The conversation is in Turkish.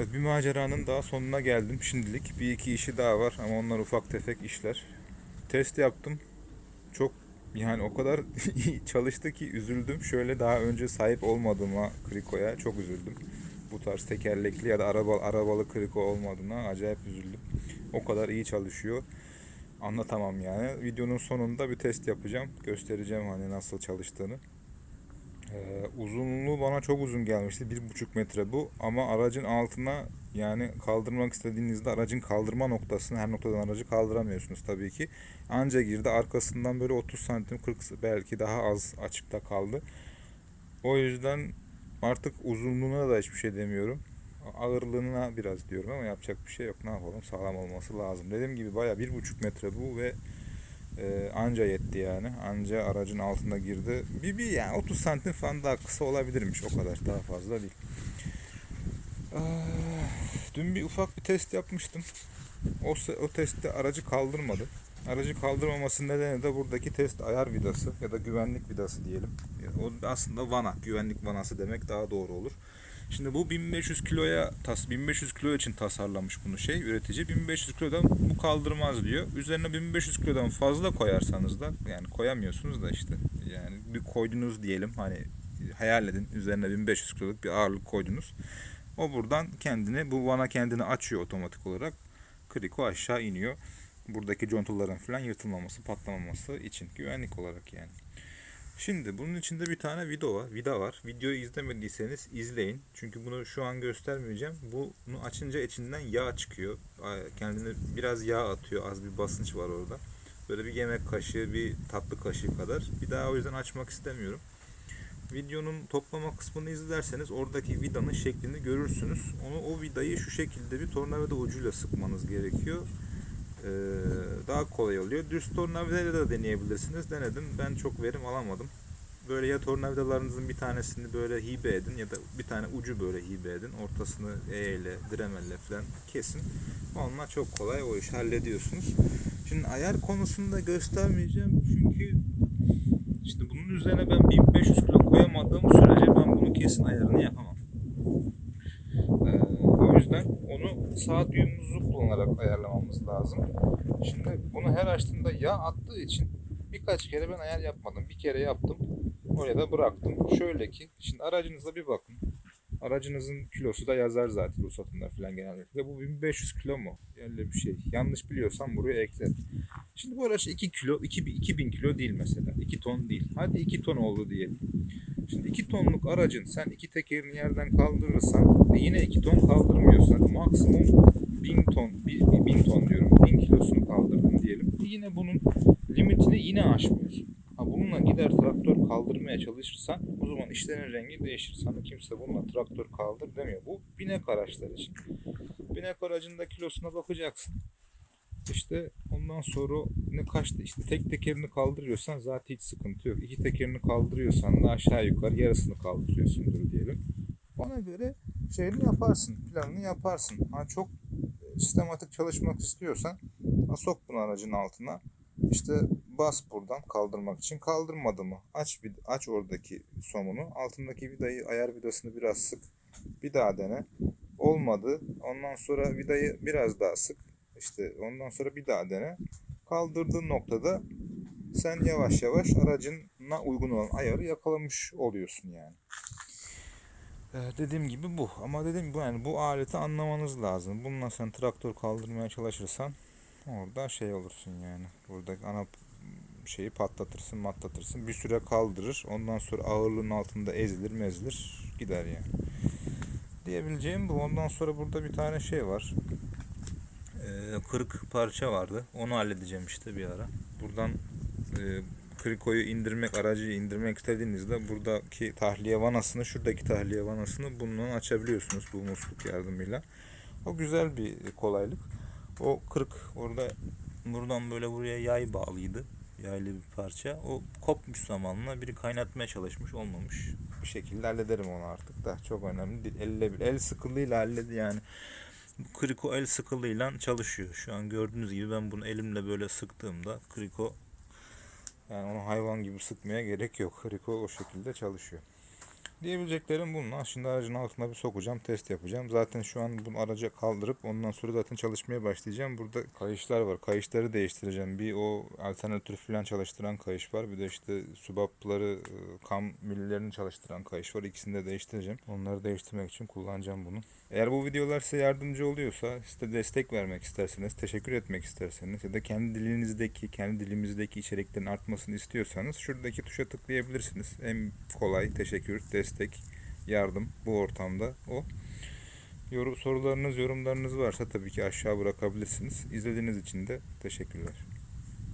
Evet bir maceranın daha sonuna geldim şimdilik. Bir iki işi daha var ama onlar ufak tefek işler. Test yaptım. Çok yani o kadar çalıştı ki üzüldüm. Şöyle daha önce sahip olmadığıma krikoya çok üzüldüm. Bu tarz tekerlekli ya da araba, arabalı kriko olmadığına acayip üzüldüm. O kadar iyi çalışıyor. Anlatamam yani. Videonun sonunda bir test yapacağım. Göstereceğim hani nasıl çalıştığını. Ee, uzunluğu bana çok uzun gelmişti. Bir buçuk metre bu. Ama aracın altına yani kaldırmak istediğinizde aracın kaldırma noktasını her noktadan aracı kaldıramıyorsunuz tabii ki. Anca girdi. Arkasından böyle 30 santim 40 belki daha az açıkta kaldı. O yüzden artık uzunluğuna da hiçbir şey demiyorum. Ağırlığına biraz diyorum ama yapacak bir şey yok. Ne yapalım? Sağlam olması lazım. Dediğim gibi baya bir buçuk metre bu ve ee, anca yetti yani. Anca aracın altına girdi. Bir, bir yani 30 santim falan daha kısa olabilirmiş. O kadar. Daha fazla değil. Ah, Dün bir ufak bir test yapmıştım. O, o testte aracı kaldırmadı. Aracı kaldırmaması nedeni de buradaki test ayar vidası ya da güvenlik vidası diyelim. O aslında vana, güvenlik vanası demek daha doğru olur. Şimdi bu 1500 kiloya tas 1500 kilo için tasarlamış bunu şey üretici. 1500 kilodan bu kaldırmaz diyor. Üzerine 1500 kilodan fazla koyarsanız da yani koyamıyorsunuz da işte yani bir koydunuz diyelim hani hayal edin üzerine 1500 kiloluk bir ağırlık koydunuz. O buradan kendini bu vana kendini açıyor otomatik olarak. Kriko aşağı iniyor. Buradaki contaların falan yırtılmaması, patlamaması için güvenlik olarak yani. Şimdi bunun içinde bir tane video var. Vida var. Videoyu izlemediyseniz izleyin. Çünkü bunu şu an göstermeyeceğim. Bunu açınca içinden yağ çıkıyor. Kendine biraz yağ atıyor. Az bir basınç var orada. Böyle bir yemek kaşığı, bir tatlı kaşığı kadar. Bir daha o yüzden açmak istemiyorum. Videonun toplama kısmını izlerseniz oradaki vidanın şeklini görürsünüz. Onu o vidayı şu şekilde bir tornavida ucuyla sıkmanız gerekiyor. Ee, daha kolay oluyor. Düz tornavidayla da deneyebilirsiniz. Denedim. Ben çok verim alamadım. Böyle ya tornavidalarınızın bir tanesini böyle hibe edin ya da bir tane ucu böyle hibe edin. Ortasını E ile, dremelle falan kesin. Onunla çok kolay o işi hallediyorsunuz. Şimdi ayar konusunda göstermeyeceğim çünkü işte bunun üzerine ben 1500 kilo koyamadığım sürece ben bunu kesin ayarını yapamam. Ee, o yüzden sağ düğümümüzü kullanarak ayarlamamız lazım. Şimdi bunu her açtığımda yağ attığı için birkaç kere ben ayar yapmadım. Bir kere yaptım. Oraya da bıraktım. Şöyle ki şimdi aracınıza bir bakın. Aracınızın kilosu da yazar zaten ruhsatında falan genellikle. Bu 1500 kilo mu? Öyle bir şey. Yanlış biliyorsam buraya ekle. Şimdi bu araç 2 kilo, 2000, 2000 kilo değil mesela. 2 ton değil. Hadi 2 ton oldu diyelim. Şimdi 2 tonluk aracın sen iki tekerini yerden kaldırırsan ve yine 2 ton kaldırmıyorsan maksimum 1000 ton, 1000 ton diyorum. 1000 kilosunu kaldırdın diyelim. Yine bunun limitini yine aşmıyorsun. Ha bununla gider traktör kaldırmaya çalışırsan o zaman işlerin rengi değişir. Sana kimse bununla traktör kaldır demiyor. Bu binek araçlar için. Binek aracında kilosuna bakacaksın. İşte ondan sonra ne kaçtı işte tek tekerini kaldırıyorsan zaten hiç sıkıntı yok. İki tekerini kaldırıyorsan da aşağı yukarı yarısını kaldırıyorsundur diyelim. Ona göre şeyini yaparsın, planını yaparsın. Ha çok sistematik çalışmak istiyorsan ha sok bunu aracın altına. İşte bas buradan kaldırmak için. Kaldırmadı mı? Aç vid- aç oradaki somunu. Altındaki vidayı ayar vidasını biraz sık. Bir daha dene. Olmadı. Ondan sonra vidayı biraz daha sık. İşte ondan sonra bir daha dene. Kaldırdığın noktada sen yavaş yavaş aracına uygun olan ayarı yakalamış oluyorsun yani. Ee, dediğim gibi bu. Ama dediğim gibi yani bu aleti anlamanız lazım. Bununla sen traktör kaldırmaya çalışırsan orada şey olursun yani. Burada ana şeyi patlatırsın, matlatırsın. Bir süre kaldırır. Ondan sonra ağırlığın altında ezilir, mezilir, gider yani. Diyebileceğim bu. Ondan sonra burada bir tane şey var. Ee, kırık parça vardı. Onu halledeceğim işte bir ara. Buradan e, krikoyu indirmek, aracı indirmek istediğinizde buradaki tahliye vanasını, şuradaki tahliye vanasını bununla açabiliyorsunuz bu musluk yardımıyla. O güzel bir kolaylık. O kırık orada buradan böyle buraya yay bağlıydı. Yaylı bir parça. O kopmuş zamanla biri kaynatmaya çalışmış olmamış. Bir şekilde hallederim onu artık da. Çok önemli değil. Elle, el sıkılığıyla halledi yani. Kriko el sıkılığıyla çalışıyor. Şu an gördüğünüz gibi ben bunu elimle böyle sıktığımda kriko yani onu hayvan gibi sıkmaya gerek yok. Kriko o şekilde çalışıyor. Diyebileceklerim bunlar. Şimdi aracın altına bir sokacağım, test yapacağım. Zaten şu an bunu araca kaldırıp ondan sonra zaten çalışmaya başlayacağım. Burada kayışlar var. Kayışları değiştireceğim. Bir o alternatör falan çalıştıran kayış var. Bir de işte subapları, e, kam millerini çalıştıran kayış var. İkisini de değiştireceğim. Onları değiştirmek için kullanacağım bunu. Eğer bu videolar size yardımcı oluyorsa, size destek vermek isterseniz, teşekkür etmek isterseniz ya da kendi dilinizdeki, kendi dilimizdeki içeriklerin artmasını istiyorsanız şuradaki tuşa tıklayabilirsiniz. En kolay teşekkür, destek, yardım bu ortamda o. Yorum, sorularınız, yorumlarınız varsa tabii ki aşağı bırakabilirsiniz. İzlediğiniz için de teşekkürler.